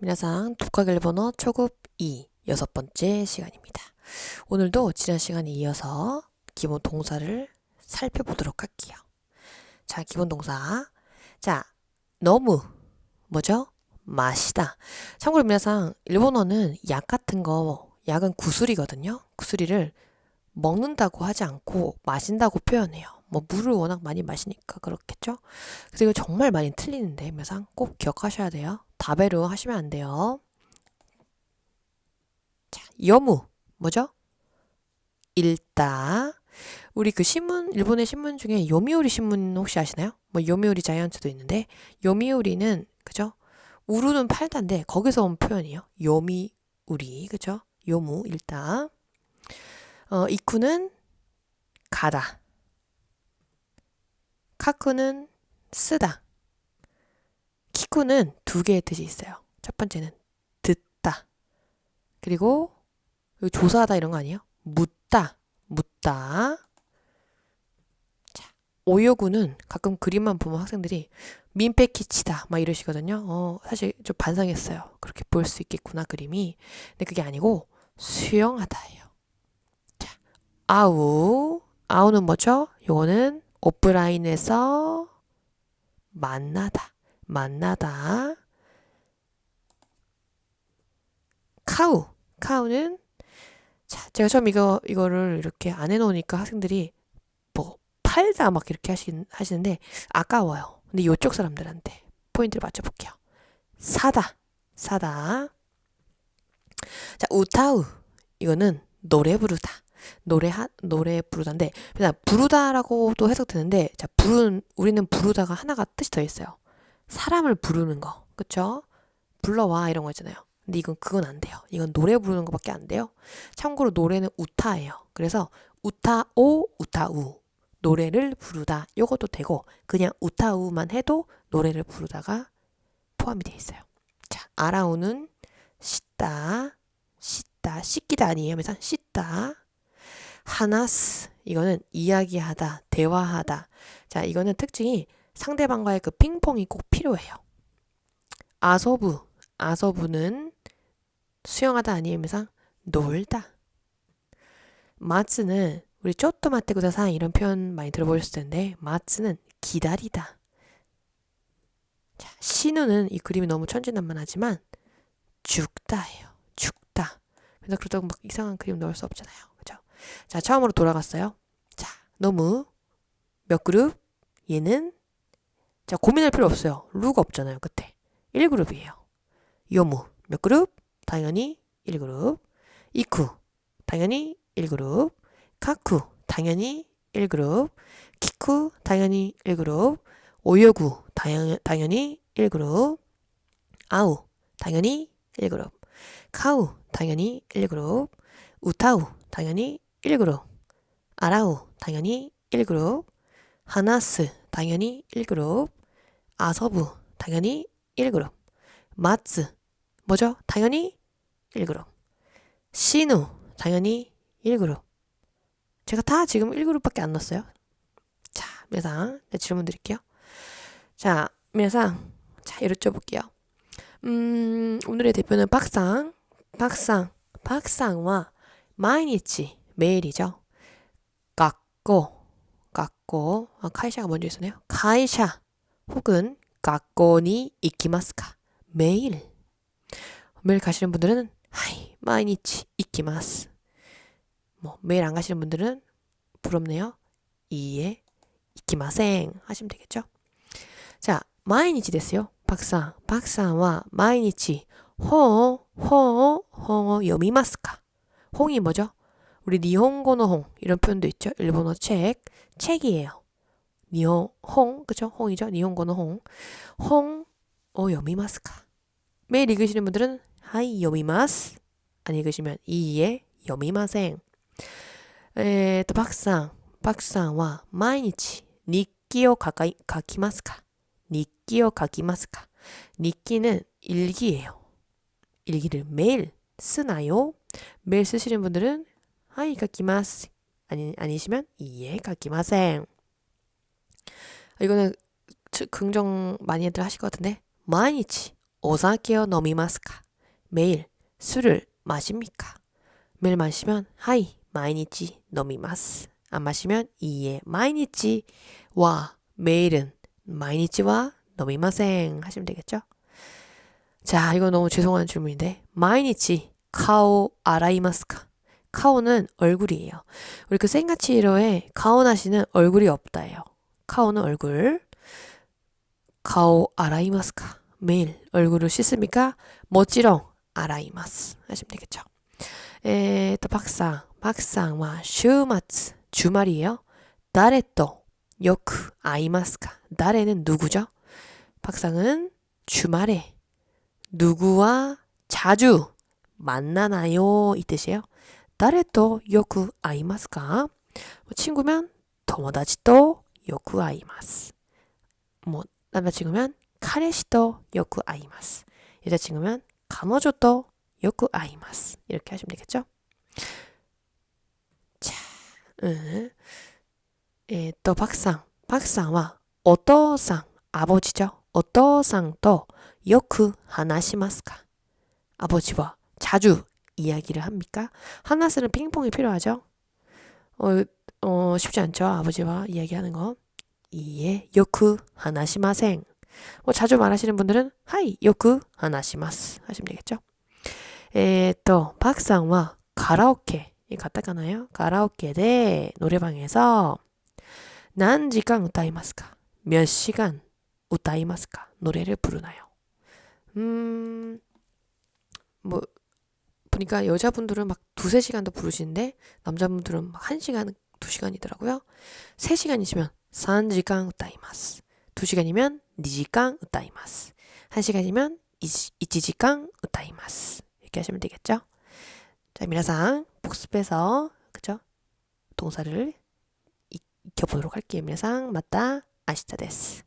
皆さん, 독학 일본어 초급 2 여섯 번째 시간입니다. 오늘도 지난 시간에 이어서 기본 동사를 살펴보도록 할게요. 자, 기본 동사. 자, 너무 뭐죠? 맛이다. 참고로皆さん, 일본어는 약 같은 거, 약은 구슬이거든요. 구슬이를 먹는다고 하지 않고 마신다고 표현해요. 뭐 물을 워낙 많이 마시니까 그렇겠죠? 그래서 이거 정말 많이 틀리는데 매상 꼭 기억하셔야 돼요. 다베르 하시면 안 돼요. 자, 여무 뭐죠? 읽다. 우리 그 신문 일본의 신문 중에 요미우리 신문 혹시 아시나요? 뭐 요미우리 자이언츠도 있는데 요미우리는 그죠? 우루는 팔다인데 거기서 온 표현이에요. 요미우리 그죠? 요무 읽다. 어, 이쿠는 가다. 카쿠는 쓰다. 키쿠는 두 개의 뜻이 있어요. 첫 번째는 듣다. 그리고 조사하다 이런 거 아니에요? 묻다. 묻다. 자, 오요구는 가끔 그림만 보면 학생들이 민폐 키치다 막 이러시거든요. 어, 사실 좀 반성했어요. 그렇게 볼 수 있겠구나 그림이. 근데 그게 아니고 수영하다예요. 자, 아우. 아우는 뭐죠? 요거는 오프라인에서 만나다. 만나다. 카우. 카우는 자, 제가 처음 이거 이거를 이렇게 안 해 놓으니까 학생들이 뭐 팔다 막 이렇게 하시, 하시는데 아까워요. 근데 이쪽 사람들한테 포인트를 맞춰 볼게요. 사다. 사다. 자, 우타우. 이거는 노래 부르다. 노래 하, 노래 부르다인데 그냥 부르다라고도 해석되는데 자 부르는 우리는 부르다가 하나가 뜻이 더 있어요. 사람을 부르는 거 그쵸? 불러와 이런 거 있잖아요. 근데 이건 그건 안 돼요. 이건 노래 부르는 거밖에 안 돼요. 참고로 노래는 우타예요. 그래서 우타오 우타우 노래를 부르다 요것도 되고 그냥 우타우만 해도 노래를 부르다가 포함이 돼 있어요. 자 아라우는 씻다 씻다 씻기다 아니에요. 그래서 씻다 하나스 이거는 이야기하다, 대화하다. 자, 이거는 특징이 상대방과의 그 핑퐁이 꼭 필요해요. 아소부, 아소부는 수영하다 아니면서 놀다. 마츠는 우리 쪼또 마테구다사 이런 표현 많이 들어보셨을 텐데 마츠는 기다리다. 자, 신우는 이 그림이 너무 천진난만하지만 죽다예요. 죽다. 그래서 그렇다고 막 이상한 그림 넣을 수 없잖아요. 그죠? 자, 처음으로 돌아갔어요. 자, 너무 몇 그룹? 얘는 자, 고민할 필요 없어요. 루가 없잖아요. 끝에. 1그룹이에요. 요무 몇 그룹? 당연히 1그룹. 이쿠 당연히 1그룹. 카쿠 당연히 1그룹. 키쿠 당연히 1그룹. 오요구 당연, 당연히 1그룹. 아우 당연히 1그룹. 카우 당연히 1그룹. 우타우 당연히 1그룹. 아라우 당연히 1그룹. 하나스 당연히 1그룹. 아서부 당연히 1그룹. 마츠 뭐죠? 당연히 1그룹. 시누 당연히 1그룹. 제가 다 지금 1그룹밖에 안 넣었어요. 자, 미상 네, 질문 드릴게요. 자, 미상 자, 이렇게 볼게요. 음, 오늘의 대표는 박상. 박상. 박상과 毎日 매일이죠. 깎고 깎고 아, 카이샤가 먼저 있었네요. 카이샤 혹은 깎고니 이키마스까 매일 매일 가시는 분들은 하이 毎日 이키마스 뭐 매일 안 가시는 분들은 부럽네요. 이에 이키마생 하시면 되겠죠. 자, 毎日 됐어요. 박상 박상와 毎日 홍, 홍, 홍, 読みますか? 홍이 뭐죠? 우리 니혼고노 홍 이런 표현도 있죠. 일본어 책 책이에요. 니혼 홍 그죠? 홍이죠. 니혼고노 홍. 홍 어, 여미마스카. 매일 읽으시는 분들은 하이 여미마스. 안 읽으시면 이에 여미마생. 에, 또 박상. 박상와 毎日 니끼오 가까이 가키마스카. 니끼오 가키마스카. 니끼는 일기예요. 일기를 매일 쓰나요? 매일 쓰시는 분들은 하이 가키마스 아니 아니시면 이에 가키마생. 이거는 긍정 많이들 하실 것 같은데 毎日 오사케요 노미마스까? 매일 술을 마십니까? 매일 마시면 하이 마이니치 노미마스. 안 마시면 이에 마이니치와 매일은 마이니치와 노미마생 하시면 되겠죠? 자, 이거 너무 죄송한 질문인데 마이니치 카오 아라이마스까? 카오는 얼굴이에요. 우리 그 생가치로에 카오나시는 얼굴이 없다예요. 카오는 얼굴. 카오 아라이마스카. 매일 얼굴을 씻습니까? 멋지렁 아라이마스. 하시면 되겠죠. 에, 또 박상. 박상, 와, 슈마츠. 주말이에요. 다레또. 요크 아이마스카. 다레는 누구죠? 박상은 주말에 누구와 자주 만나나요? 이 뜻이에요. 다레또 요크 아이마스카. 친구면 도모다치또 요구 아이마스. 뭐 남자친구면 카레시도 요구 아이마스. 여자친구면 가모조도 요구 아이마스. 이렇게 하시면 되겠죠? 자, 음또 박상. 박상은 오토상, 아버지죠. 오토상도 요구 하나시마스카. 아버지와 자주 이야기를 합니까? 하나스는 핑퐁이 필요하죠? 어, 어, 쉽지 않죠? 아버지와 이야기하는 거. 이에 요크 하나시마생. 뭐 자주 말하시는 분들은 하이 요크 하나시마스 하시면 되겠죠? 에, 또 박상과 가라오케 이 가타카나요? 가라오케で 노래방에서 난 시간 우타이마스까? 몇 시간 우타이마스까? 노래를 부르나요? 음, 뭐 보니까 여자분들은 막 두세 시간도 부르시는데 남자분들은 막 한 시간, 두 시간이더라고요. 세 시간이시면 3시간 우타이마스. 두 시간이면 2시간 우타이마스. 한 시간이면 1시간 우타이마스. 이렇게 하시면 되겠죠? 자, 미나상 복습해서 그죠? 동사를 익혀보도록 할게요. 미나상 맞다 아시타 데스.